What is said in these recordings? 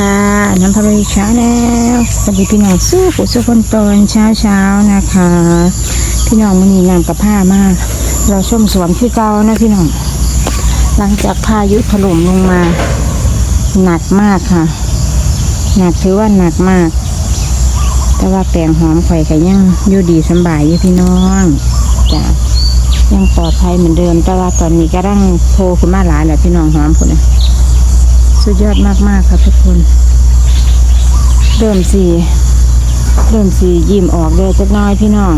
ค่ะน้ำพริกชาแนลสวัสดีพี่น้องสู้ผู้สู้คนตอนเช้าเช้านะคะ พี่น้องมันนี่งามกับผ้ามาก เราชมสวนที่เก่านะพี่น้อง หลังจากพายุถล่มลงมา หนักมากค่ะ หนักถือว่าหนักมาก แต่ว่าแปลงหอมไข่อยก็ยังอยู่ดีสบายอยู่พี่น้องจ้ะยังปลอดภัยเหมือนเดิม แต่ว่าตอนนี้ก็ร่างโผล่ขึ้นมาหลายแหล้วพี่น้องหอมคนนะ สุดยอดมากๆครับทุกคน เริ่มสีเริ่มสียิ้มออกเลยจักน้อยพี่น้อง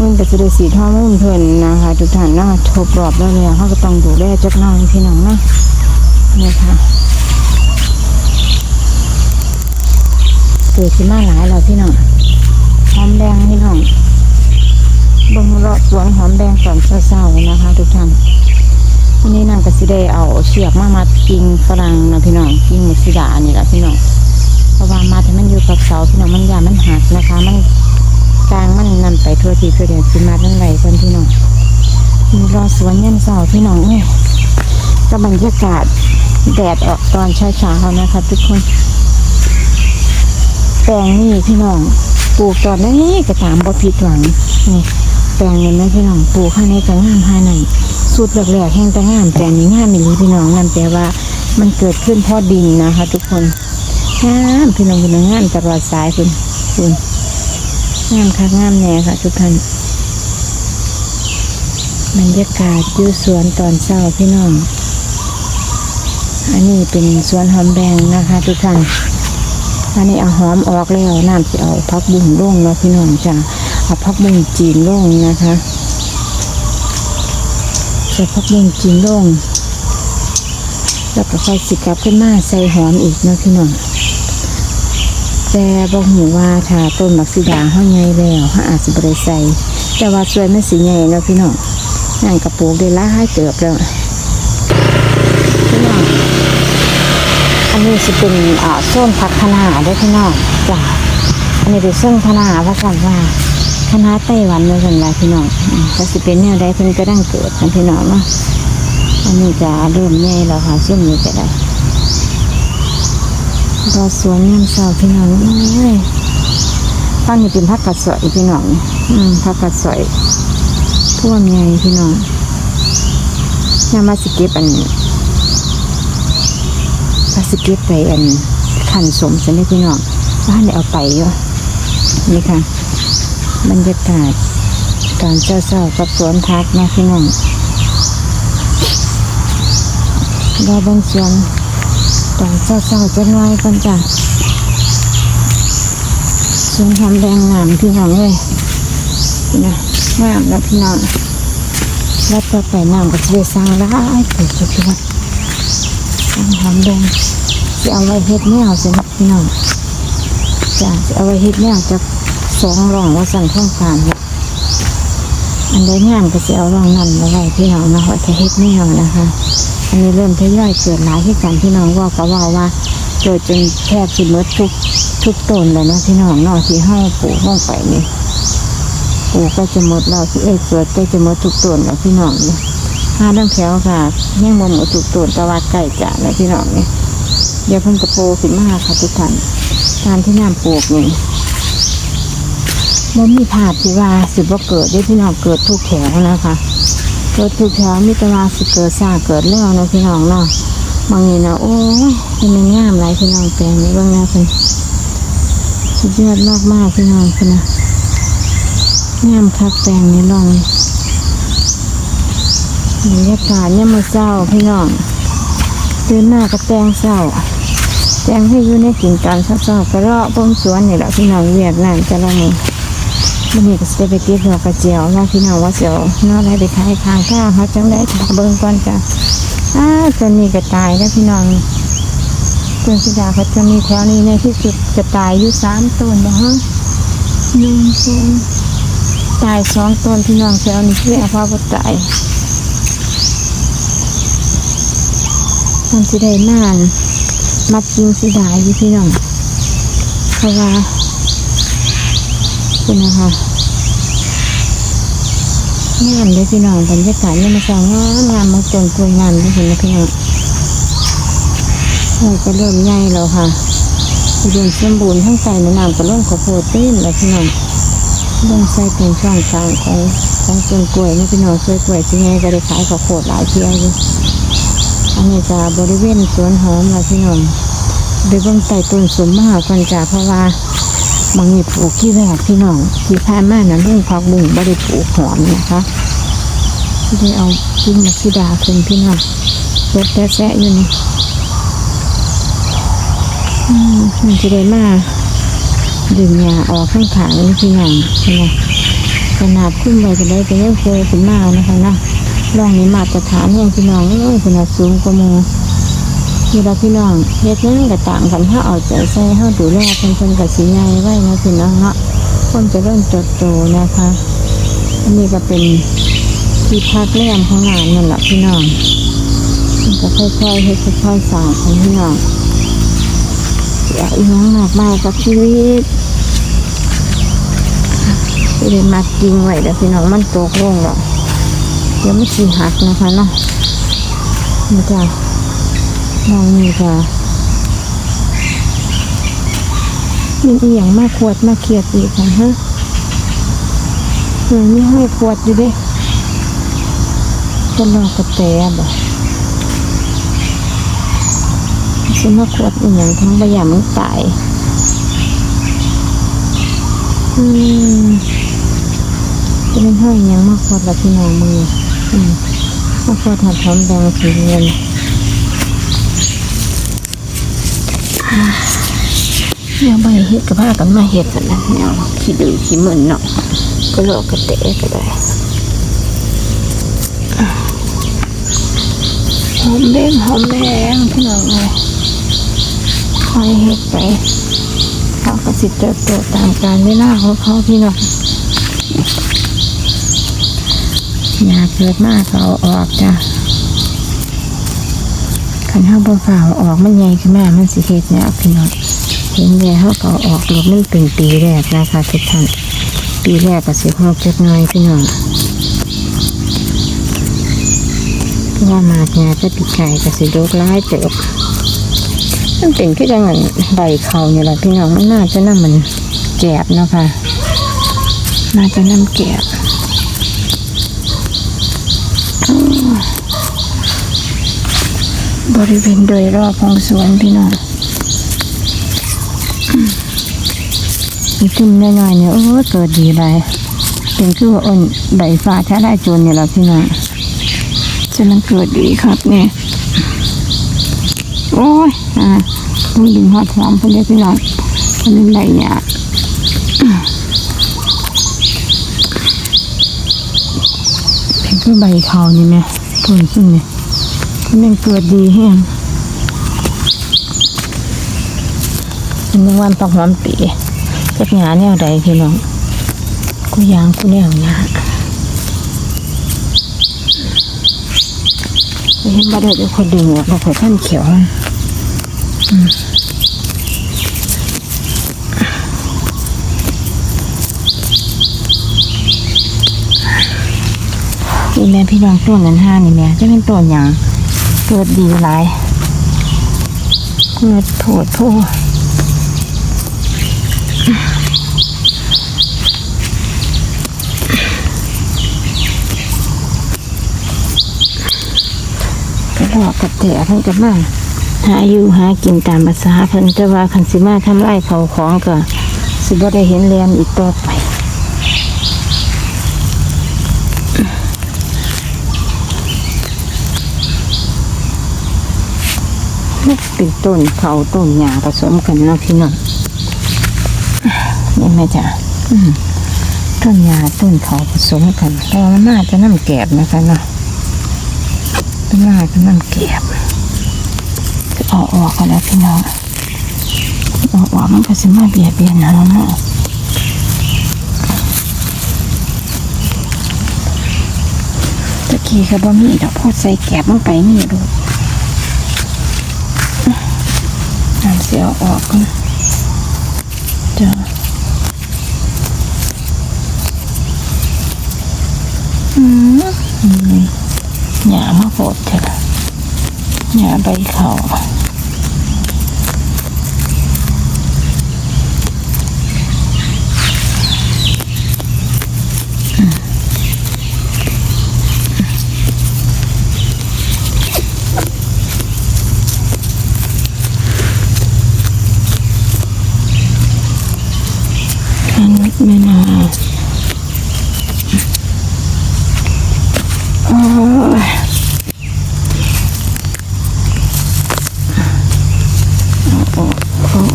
มันก็จะได้สีทองมุ่งเพิ่นนะคะ ทุกท่านเนาะทบรอบแล้วเลยเขาก็ต้องดูแลจักน้อยพี่น้องนะนี่ค่ะเกิดขึ้นมาหลายแล้วพี่น้องหอมแดงพี่น้องบ่งรอบสวนหอมแดงตอนเช้าๆนะคะ ทุกท่าน วันนี้นางก็สิได้เอาเชือกมามัดกิ่งฝรั่งนะพี่น้องกิ่งมุกซิดานี่แหละพี่น้องเพราะว่ามัดให้มันอยู่กับเสาพี่น้องมันยามันหักนะคะ มันกลางมันนั่นไปทั่วทีทั่วเดียวสิมัดนั่นไหลคนพี่น้องมีรอสวนยันเสาพี่น้องเอ้ยก็บรรยากาศแดดออกตอนเช้าๆนะคะทุกคนแปลงนี่พี่น้องปลูกตอนนี้ก็ตามบ่ผิดหวังนี่แปลงนี้นะพี่น้องปลูกข้างในก็งามภายใน สุดแรกๆแห้งแต่งามแต่นี้งามอีหลีพี่น้องงามแต่ว่า มันเกิดขึ้นเพราะดินนะคะ ทุกคนงามพี่น้องพี่น้องงามตลอดสายคุณคุณงามค่ะงามแน่ค่ะ ทุกท่านบรรยากาศอยู่สวนตอนเช้าพี่น้อง อันนี้เป็นสวนหอมแดงนะคะ ทุกท่านอันนี้เอาหอมออกแล้วน้ำจะเอาพักบุ้งลงเนาะพี่น้องจ้ะเอาพักบุ้งจีนลงนะคะ ใส่พักบุ้งจีนลง แล้วก็ค่อยสิกลับขึ้นมาใส่หอมอีกนะพี่น้องแต่บอกหูว่าถ้าต้นมักซิดาห้อยใหญ่แล้วเขาอาจจะบริใส่แต่ว่าสวยไม่สีใหญ่นะพี่น้องนั่นกระปุกได้ละให้เติบแล้วพี่น้องอันนี้จะเป็นอ่าส้นผักคะน้าเด้พี่น้องจ้ะอันนี้เป็นส้นคะน้าว่าสั่นว่า คณะไต้หวันเลยสันว่าพี่น้องอืมก็สิเป็นแนวใดเพิ่นก็ดังเกิดนะพี่น้องเนาะอันนี้จะเริ่มใหญ่แล้วค่ะช่งนี้ก็ได้รอสวนยามเช้าพี่น้องเอ้ยฟังนี่เป็นผักกัดสอยพี่น้องอืมผักกัดสอยท่วมใหญ่พี่น้องยามาสิเก็บอันมาสิเก็บไปอันขันสมสันนี่พี่น้องบ้านได้เอาไปอยู่นี่ค่ะ บรรยากาศตอนเช้าๆกับสวนพักนะพี่น้องรอบนสวนตอนเช้าๆจะน้อยกันจ้ะสวนหอมแดงงามพี่น้องเลยนะงามแล้วพี่น้องแล้วต่อไปน้ำก็จะได้สร้างร้ายเกิดจุดว่าสวนหอมแดงจะเอาไว้เฮ็ดแนวสินะพี่น้องจ้ะจะเอาไว้เฮ็ดแนวจะ สองร่องว่าสั่นข้างผ่านเนี่ยอันใดงามก็จะเอาร่องนั่นมาไว้พี่น้องนะว่าจะเฮ็ดไม่เอานะคะ อันนี้เริ่มทยอยเกิดหลายที่กันพี่น้องว่าก็ว่าว่าเกิดจนแทบสิหมดทุกทุกต้นเลยนะพี่น้องนอกที่ห้าปลูกลงไปนี่ปลูกก็จะหมดแล้วที่เอเกิดก็จะหมดทุกต้นแล้วพี่น้องนี่ห้าดังแถวค่ะยังบ่หมดทุกต้นแต่ว่าใกล้จะแล้วพี่น้องนี่เดี๋ยวเพิ่นกระโปรงขึ้นมาค่ะทุกท่านการที่น้ำปลูกนี่ มันมีผาดที่ว่าสิบ่เกิดได้พี่น้องเกิดทุกแถวนะคะเกิดทุกแถวมีแต่ว่าสิเกิดซาเกิดแล้วเนาะพี่น้องเนาะบางนี่นะโอ้ยมันเป็นงามหลายพี่น้องแปลงนี้บ้างนะเพิ่นสุดยอดมากมากพี่น้องเพิ่นนะงามคักแปลงนี้ลองบรรยากาศเนี่ยมาเศร้าพี่น้องตื่นหน้ากับแปลงเศร้าแจ้งให้อยู่ในกินการซับซ้อนกระรอกต้นสวนนี่แหละพี่น้องเวียดนามจะละมือ มันนี่ก็จะไปเก็บดอกกระเจียวว่าพี่น้องว่าเสียวน่าอะไรไปขายทางข้าวเขาจังได้ถาเบิ่งก่อนจ้ะอ้าจนนี่ก็ตายแล้วพี่น้องต้นสิดาเขาจะมีแถวนี้ในที่สุดจะตายอยู่สามต้นนะฮะหนึ่งสองตายสองต้นพี่น้องแถวนี้คืออาภาพตายมันสิได้นาน มัดยิงสีดายอยู่พี่น้องเพราะว่า เป็นะคะงามเลยพี่น้องบรรยากาศเนี่ยมาสองงามงามมาจนกลวยงามเลยเห็นไหมพี่น้องมันก็เริ่มใหญ่แล้วค่ะอุดมสมบูรณ์ทั้งใส่ในน้ำก็เริ่มข้าวโพดเต้นแล้วพี่น้องเริ่มใส่เป็นช่องกลางของของต้นกลวยนี่พี่น้องช่วยกลวยที่ไงก็ได้ขายข้าวโพดหลายเที่ยวอยู่อันนี้จะบริเวณสวนหอมละพี่น้องโดยเบื้องใต้ต้นสมมหากันจ้าเพราะว่า บางทีปลูกที่แรกพี่น้องที่ผ่านมานั้นเรื่องพักบุ้งไม่ได้ปลูกหอมนะคะที่ได้เอาจิ้งมักซิดาขึ้นพี่น้องรถแซะๆอยู่นี่อืมมันจะได้มาดึงยาออกข้างขางนี่คืออย่างใช่ไหมขนาดขึ้นไปจะได้เป็นเรื่องเคยขึ้นมานะคะนะร่องนี้มาตรฐานแห่งพี่น้องเอ้ยขนาดสูงกว่าห มูเวลาพี่น้องเฮ็ดนั่นก็ต่างกันถ้าเอาใจใส่ถ้าดูแลเพิ่นเพิ่นกับสีใหญ่ไว้นะพี่น้องเนาะคนจะเริ่มจดโตนะคะ อันนี้ก็เป็นที่พักแรมของงานนั่นแหละพี่น้องมันก็ค่อยๆเฮ็ดค่อยๆสั่งของพี่น้องอยากอีหยังมากมายกับชีวิตไม่ได้มาจริงไว้แต่พี่น้องมันตกลงหรอกเดี๋ยวไม่สีหักนะคะเนาะนี่จ้ะ มองนี่จ้ะมีอียงมากขวดมากเขียดอีกนะฮะมันมีให้ขวดอยู่เด้ก็ลอกกระแตบ่ฉันมาขวดอีหยังทั้งใบยามึงตายอืมจะเป็นห้อยยังมาขวดละพี่น้องมืออืมมาขวดหัดหอมแดงสีเงิน เนี่ยใบเฮ็ดกับผ้ากันมาเฮ็ดกันนะเนี่ยขี้ดื้อขี้มึนเนาะก็โลกกระเตะก็ได้หอมแดงหอมแดงพี่น้องเลยคอยเฮ็ดไปเขาก็สิเติบโตตามการเวลาของเขาพี่น้องอยากเกิดมากเอาออกจ้ะ ขันห้าบ่ฝ่าออกมันใหญ่ขึ้นมา มันสิเฮ็ดเนี่ยพี่น้องเห็นแย่เขาก็อออกหลบมันเป็นปีแรกนะคะทุกท่านปีแรกก็สิหกจักหน่อยพี่น้องว่ามากงาจะปีกไก่กับสิโดกร้ายเติบมันเป็นที่จังหวใบเขาเนี่ยแหละพี่น้องมันน่าจะน้ำมันแกบเนาะคะน่าจะน้ำแกบอ้อ บริเวณโดยรอบของสวนพี่น้องจุ่มน้อยๆเนี่ยโอ้เกิดดีไรเป็นคือว่าอ่อนใบฟ้าแท้ได้จนเนี่ยแหละพี่น้องจะมันเกิดดีครับเนี่ยโอ้ยอ่าต้องดึงหอดหอมพื่อนได้พี่น้องเพื่อนไหนเนี่ยเป็นคือใบเขานี่ไหมต้นซึ่งเนี่ย มันเกิดดีแฮงเป็นวันต้องหอมปีจักงานแนวใดพี่น้องกูยางกูแนวเนี่ยเห็นมาเดี๋ยวเดี๋ยวคนดึงออกมาขอท่านเขียวอืมนี่แม่พี่น้องต้นนั้นห้านี่แม่จะเป็นต้นอย่าง เกิดดีหลายเกิดโผดโพกระรอกกระแตะเพิ่นกันมาหาอยู่หากินตามภาษาเพิ่นจะว่าคันสิมาทำไรเขาของก็สิบ่ได้เห็นเรียนอีกต่อไป เป็นต้นเขาต้นหญ้าผสมกันเนาะพี่น้องนี่แม่จ้ะอืมต้นหญ้าต้นเขาผสมกันแต่ว่ามันน่าจะน้ำแกบนะคะเนาะต้นหญ้าก็น้ำแกบก็เอาออกกันแล้วพี่น้องเอาออกมันก็สิมาเบียดเบียนเราเนาะตะกี้ก็บ่มีดอกพอใส่แกบลงไปนี่ดู เสียออกนะจ้ะอืมหยามาโปดเถอะหยาใบเขา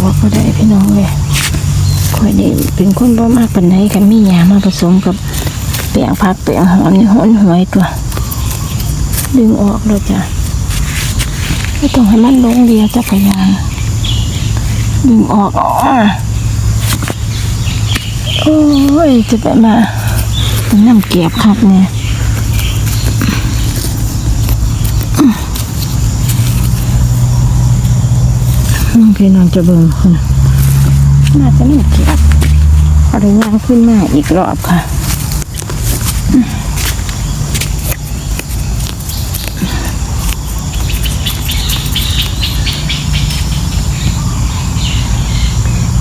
ว่าก็ได้พี่น้องเลยคอยด้เป็นคนบ่มากปันไหนกันมียามาผสมกับเปียงผักเปียงหอมนหอนหวยตัว ดึงออกเลยจ้ะไม่ต้องให้มันลงเรียจักรยานดึงออกอ๋อโอ้ยจะไปมาน้ำเก็บครับเนี่ย พี่น้องจะเบิ่งคุณน่าจะน้ำเกียบอะไรย่างขึ้นมาอีกรอบค่ะ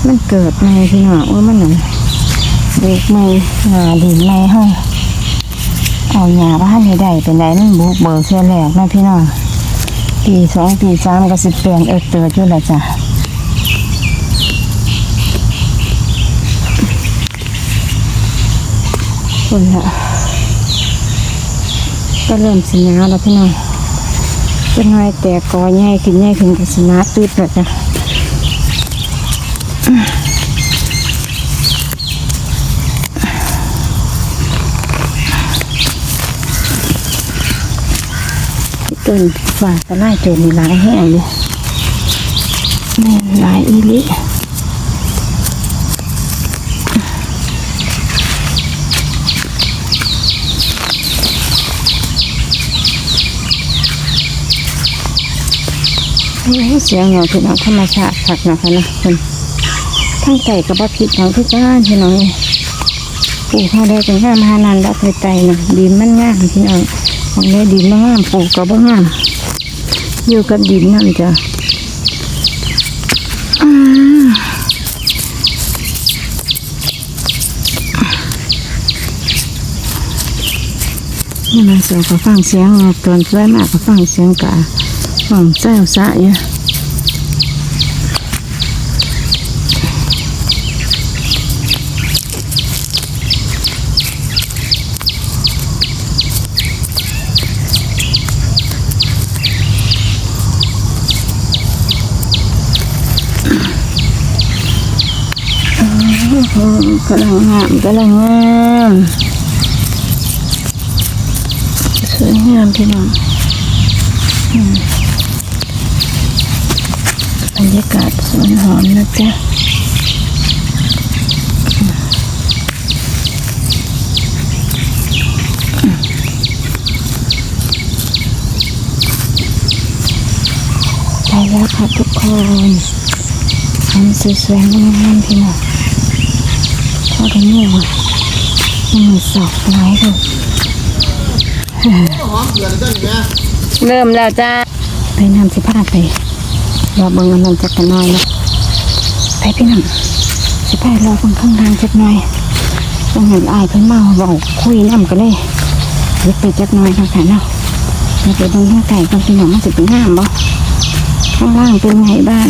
มันเกิดในพี่น้องว่ามันหนึ่งเด็กไม่หาดินไม่ห้องเอาหยาบ้านให้ได้เป็นไรนั่นบุกเบิกเสียแหลกนะพี่น้องปีสองปีสามก็สิบเปลี่ยนเออเตือจุดละจ้ะ คนละก็เริ่มสิหนาแล้วพี่น้องจะน้อยแต่กอใหญ่ขึ้นใหญ่ขึ้นก็สิหนาตืดแล้วจ้ะต้นฝากตะไลโจรนี่หลายแห้งเลยแม่นหลายอีหลิ เสียงเงาพี่น้องธรรมชาติผักนะคะนะคนทั้งไก่กับบัผิดของทุกบ้านพี่น้องเลยปลูกข้าวได้จังงามหานันแล้วไปไตนะดินมันงามพี่น้องของนี้ดินมันงามปลูกกับบ่งามอยู่กับดินนั่นจ้ะนี่มันเสียงก็ฟังเสียงตอนสวยมากก็ฟังเสียงกา ฟังแซวซะอยู่กำลังงามกำลังงามสวยงามพี่น้องอืมบ รรยากาศสวนหอมนะจ๊ะไปแล้วค่ะทุกคนทำสวยๆงามๆพี่น้องพอได้เมื่อมันสอบไว้ดูเริ่มแล้วจ้าไปนำสิพาไป รอเบิ่งอันนั้นจักกันหน่อยนะไปพี่น้ำสิพารอเบิ่งข้างทางจักหน่อยต้องเห็นอายเพิ่นมาบอกคุยน้ำกันเลยเดี๋ยวไปจักหน่อยค่ะค่ะเนาะเดี๋ยวไปเบิ่งข้างไก่กันพี่น้องมันสิเป็นงามบ่ข้างล่างเป็นไงบ้าง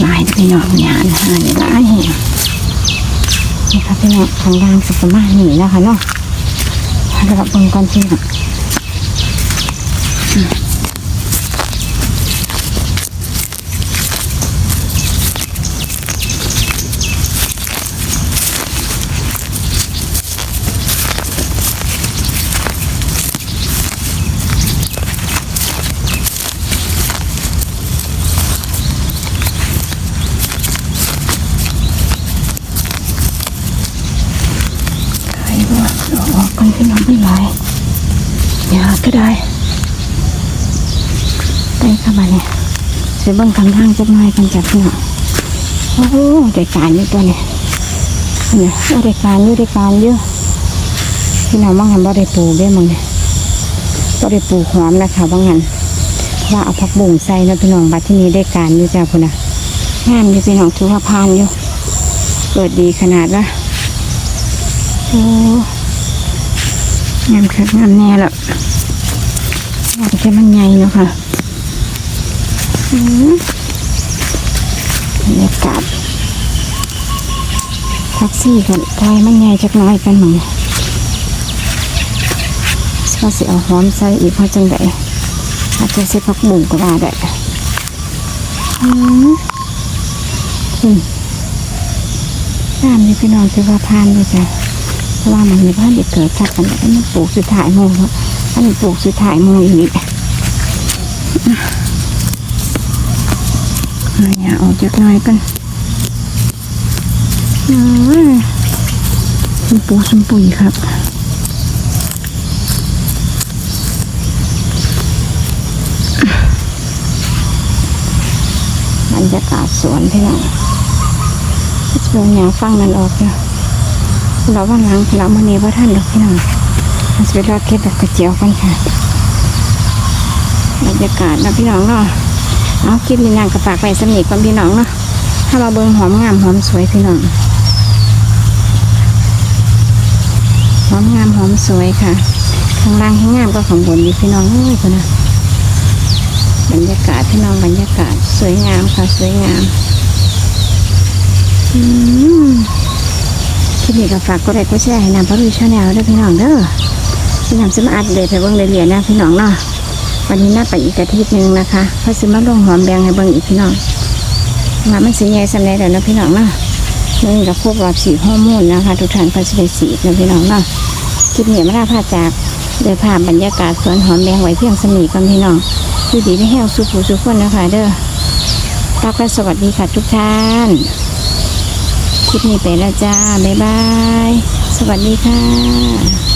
หลายพี่น้องงานหายหลายแห่ง นี่ค่ะพี่น้องทางด้านสุประมาหนีนะคะเนาะเราเบิ่งก่อนพี่น้องอืมไก่ว่าเราออกกันพี่น้องไม่ไหลายอยาก็ได้ไปเข้ามาเนี่ยเสียเบิ่งทางทางจักหน่อยกันจับพี่น้องโอ้โหได้การอยู่ตัวเนี่ยเนี่ยได้การอยู่ได้การอยู่พี่น้องบางหันบ่ได้ปูได้มั้งเนี่ยบ่ได้ปูหอมนะคะบางหันว่าเอาผักบุ้งใส่แล้วพี่น้องบัดที่นี้ได้การอยู่จ้าคุณนะงามอยู่พี่น้องถือว่าพานอยู่เกิดดีขนาดละโอ้งามคักงามแน่ละอยากจะมันใหญ่เนาะค่ะ บรรยากาศแท็กซี่กันทายมันใหญ่จักน้อยกันหน่อยสเราสิเอาหอมใส่อีกเพราะจังไดอาจจะใส่ผักบุ้งก็ว่าได้อืมอืมน้ำนี่พี่น้องคือว่าพานเลยจ้ะเพราะว่ามันมีบ้านเด็กเกิดทักกันแล้วมันปลูกสุดท้ายโมงแล้วอันนี้ปลูกสุดท้ายโมงอีกนี่เอาอย่าออกจากหน่อยกันอืมชมพูชมปุยครับบรรยากาศสวนพี่น้องจะเป็นแนวฟังนั้นออกเนาะเราว่าหลังเรามื่อนี้ว่าท่านดอกพี่น้องมันจะเป็นรอดเคล็ดดอกกระเจียวกันค่ะบรรยากาศนะพี่น้องเนาะ เอาคลิปนี้นางกระปากไปสนิทกับพี่น้องเนาะถ้ามาเบิ่งหอมงามหอมสวยพี่น้องหอมงามหอมสวยค่ะข้างล่างข้างงามก็ของบนดีพี่น้องเอ้ยคนนะบรรยากาศพี่น้องบรรยากาศสวยงามค่ะสวยงามอืมคลิปนี้ก็ฝากกดไลค์กดแชร์ให้นำพระรูชาแนลด้วยพี่น้องเด้อพี่น้องจะมาอัดเลยไปเบิ้งเรียนนะพี่น้องเนาะ วันนี้น่าไปอีกอาทิตย์หนึ่งนะคะเพราะซื้อมาลงหอมแบงให้เบิ้งอีกพี่น้องว่ามันสีใหญ่สำเร็จแล้วนะพี่น้องเนาะนี่กับพวกรอบสีฮอร์โมนนะคะ ทุกท่านก็จะได้สีนะพี่น้องเนาะคลิปนี้ไม่ได้พลาดจากเดินภาพบรรยากาศสวนหอมแดงไว้เพียงสมีกันพี่น้องอยู่ดีไม่แห้งสุขสุขคนนะคะเด้อรักและสวัสดีค่ะทุกท่าน คลิปนี้ไปแล้วจ้า บ๊ายบาย สวัสดีค่ะ